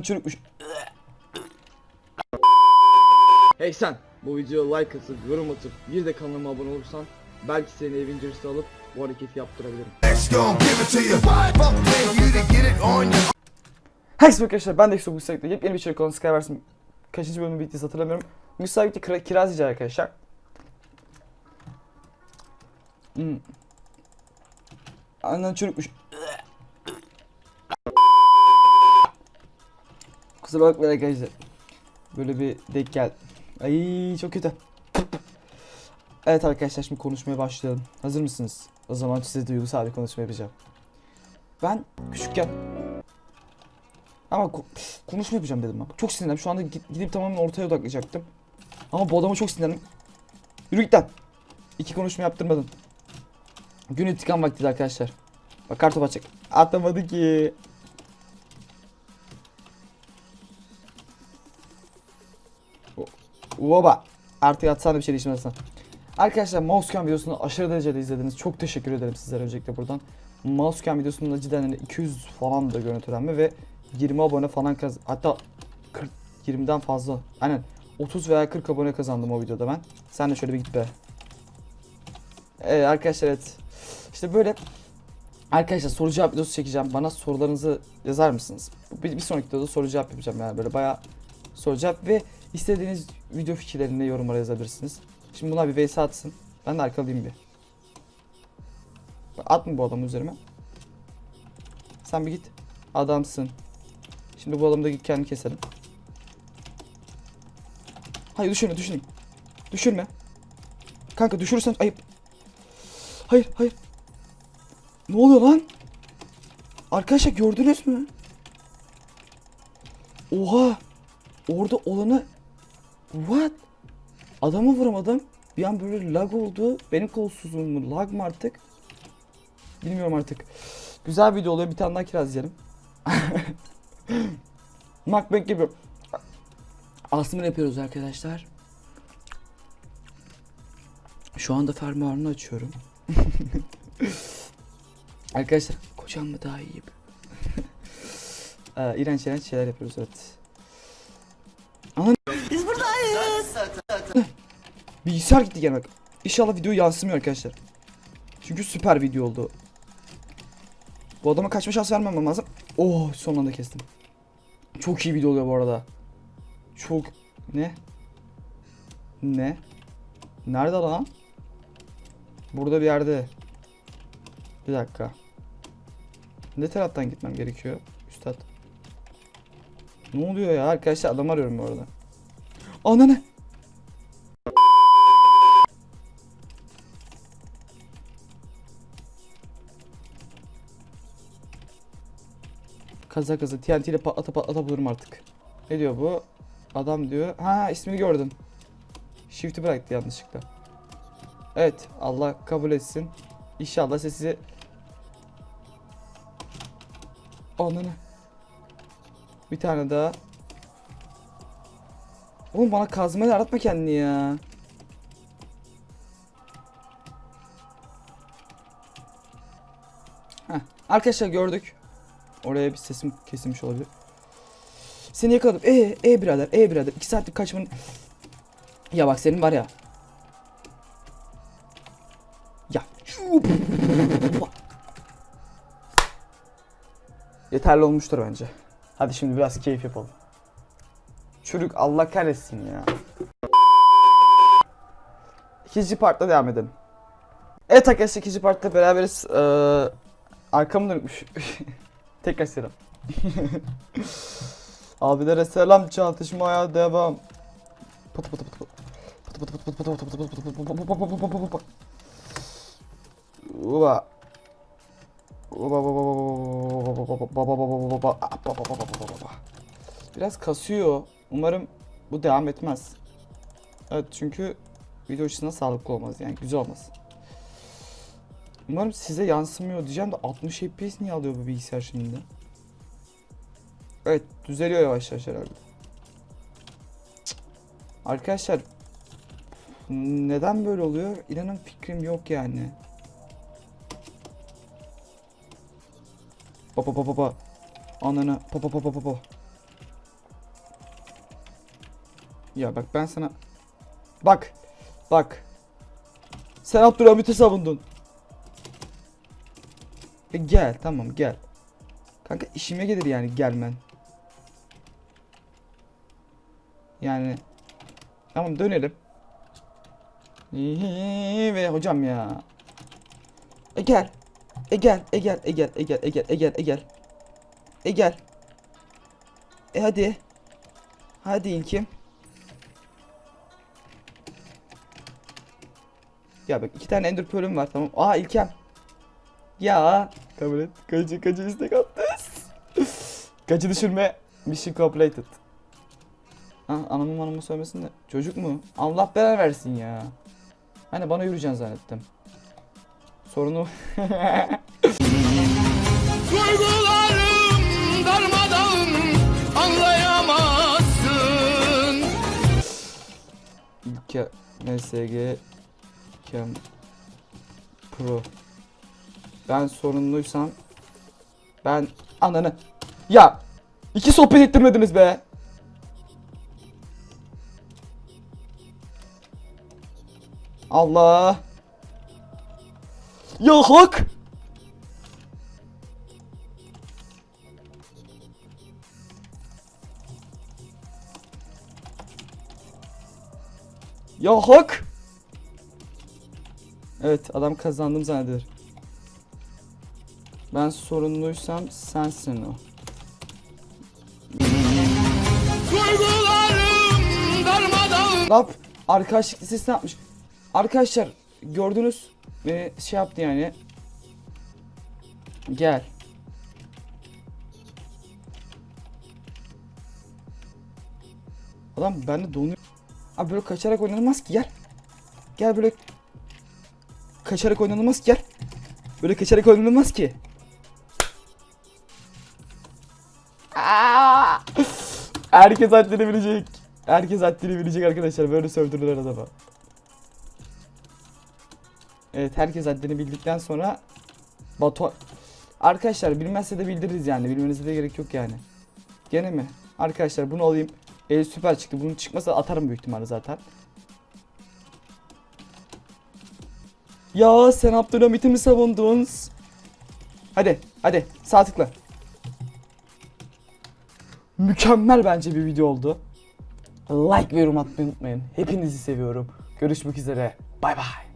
Anan çürükmüş. Hey sen bu videoya like atıp yorum atıp bir de kanalıma abone olursan belki seni Avengers'ı alıp bu hareketi yaptırabilirim. Herkese arkadaşlar ben de Exo bu sürekli yepyeni bir içerik konu Skyverse'in kaçıncı bölümü bittiyse hatırlamıyorum. Müsaitlikle kira, kiraz arkadaşlar. Hmm. Anan çürükmüş. Kusura bakmayın arkadaşlar. Böyle bir denk gel. Ay çok kötü. Evet arkadaşlar şimdi konuşmaya başlayalım. Hazır mısınız? O zaman size duygusal bir konuşma yapacağım. Ben küçükken ama ko- konuşma yapacağım dedim ben. Çok sinirlendim. Şu anda gidip tamamen ortaya odaklayacaktım. Ama bu adama çok sinirlendim. Yürü git lan. İki konuşma yaptırmadın. Gün intikam vakti arkadaşlar. Bak kartopu atacak. Atamadı ki. Oba. Artık atsana bir şey değişmezsen. Arkadaşlar Mousecam videosunu aşırı derecede izlediniz. Çok teşekkür ederim sizlere öncelikle buradan. Mousecam videosunun da cidden hani 200 falan da görüntülenme ve 20 abone falan kaz hatta 40 20'den fazla. Aynen 30 veya 40 abone kazandım o videoda ben. Sen de şöyle bir git be. Evet arkadaşlar evet. İşte böyle Arkadaşlar soru cevap videosu çekeceğim. Bana sorularınızı yazar mısınız? Bir, bir sonraki videoda soru cevap yapacağım yani böyle bayağı soru cevap ve istediğiniz video fikirlerini yorumlara yazabilirsiniz. Şimdi buna bir vs atsın. Ben de arkalayayım bir. Bak, Atma bu adamı üzerime. Sen bir git. Adamsın. Şimdi bu adamı da kendini keselim. Hayır düşürme düşürme. Düşürme. Kanka düşürürsen ayıp. Hayır hayır. Ne oluyor lan? Arkadaşlar gördünüz mü? Oha. Orada olanı What? Adamı vuramadım. Bir an böyle lag oldu. Benim kolsuzluğum mu? Lag mı artık? Bilmiyorum artık. Güzel video oluyor. Bir tane daha kiraz yiyelim. Macbeth gibi. Asmır yapıyoruz arkadaşlar. Şu anda fermuarını açıyorum. arkadaşlar kocam mı daha iyi? ee, iğrenç iğrenç şeyler yapıyoruz evet. Bilgisayar gitti gene bak. İnşallah video yansımıyor arkadaşlar. Çünkü süper video oldu. Bu adama kaçma şans vermemem lazım. Oh son anda kestim. Çok iyi video oluyor bu arada. Çok ne? Ne? Nerede lan? Burada bir yerde. Bir dakika. Ne taraftan gitmem gerekiyor? Ne oluyor ya arkadaşlar adam arıyorum bu arada. Ana ne? Kaza kaza TNT ile patlata patlata bulurum artık. Ne diyor bu? Adam diyor. Ha ismini gördüm. Shift'i bıraktı yanlışlıkla. Evet Allah kabul etsin. İnşallah sizi Ananı. Bir tane daha. Oğlum bana kazmayla aratma kendini ya. Heh. Arkadaşlar gördük. Oraya bir sesim kesilmiş olabilir. Seni yakaladım. E e birader, e birader. 2 saatlik kaçmanın Ya bak senin var ya. Ya. Yeterli olmuştur bence. Hadi şimdi biraz keyif yapalım. Çürük Allah kahretsin ya. İkinci partta devam edelim. Evet arkadaşlar ikinci partta beraberiz. Ee, arkamı dönükmüş. Tekrar selam. Abilere selam çatışmaya devam. Pıtı pıtı pıtı pıtı. Pıtı pıtı pıtı pıtı pıtı pıtı pıtı pıtı pıtı pıtı pıtı pıtı pıtı pıtı pıtı. Uva. Biraz kasıyor. Umarım bu devam etmez. Evet çünkü video açısından sağlıklı olmaz yani güzel olmaz. Umarım size yansımıyor diyeceğim de 60 FPS niye alıyor bu bilgisayar şimdi? Evet düzeliyor yavaş yavaş herhalde. Arkadaşlar neden böyle oluyor? İnanın fikrim yok yani. Baba baba baba. Ananı papa papa papa. Ya bak ben sana... Bak. Bak. Sen Abdülhamit'i savundun. E gel tamam gel. Kanka işime gelir yani gelmen. Yani tamam dönelim. Ve hocam ya. E gel. E gel, e gel, e gel, e gel, e gel, e gel, e gel. E gel. E hadi. Hadi ilkim. Ya bak iki tane ender pearl'üm var tamam. Aa ilkem. Ya. Kabul et. Kaçı kaçı istek attı. kaçı düşürme. Mission completed. Ha anamın manamı söylemesin de. Çocuk mu? Allah belanı versin ya. Hani bana yürüyeceksin zannettim. Sorunu. Duygularım darmadağın anlayamazsın. İlke MSG Kem Pro. Ben sorumluysam Ben ananı Ya! İki sohbet ettirmediniz be! Allah Ya hak Ya hak Evet adam kazandım zanneder. Ben sorumluysam sensin o. Lap arkadaşlık listesine atmış. Arkadaşlar gördünüz beni şey yaptı yani. Gel. Adam bende donuyor. Abi böyle kaçarak oynanılmaz ki gel. Gel böyle kaçarak oynanılmaz ki gel. Böyle kaçarak oynanılmaz ki. Aa! Herkes haddini bilecek. Herkes haddini bilecek arkadaşlar. Böyle sövdürürler adama. Evet herkes haddini bildikten sonra Batu Arkadaşlar bilmezse de bildiririz yani. Bilmenize de gerek yok yani. Gene mi? Arkadaşlar bunu alayım. E, süper çıktı. Bunun çıkmasa atarım büyük ihtimalle zaten. Ya sen Abdülhamit'i mi savundun? Hadi hadi sağ tıkla. Mükemmel bence bir video oldu. Like ve yorum atmayı unutmayın. Hepinizi seviyorum. Görüşmek üzere. Bay bay.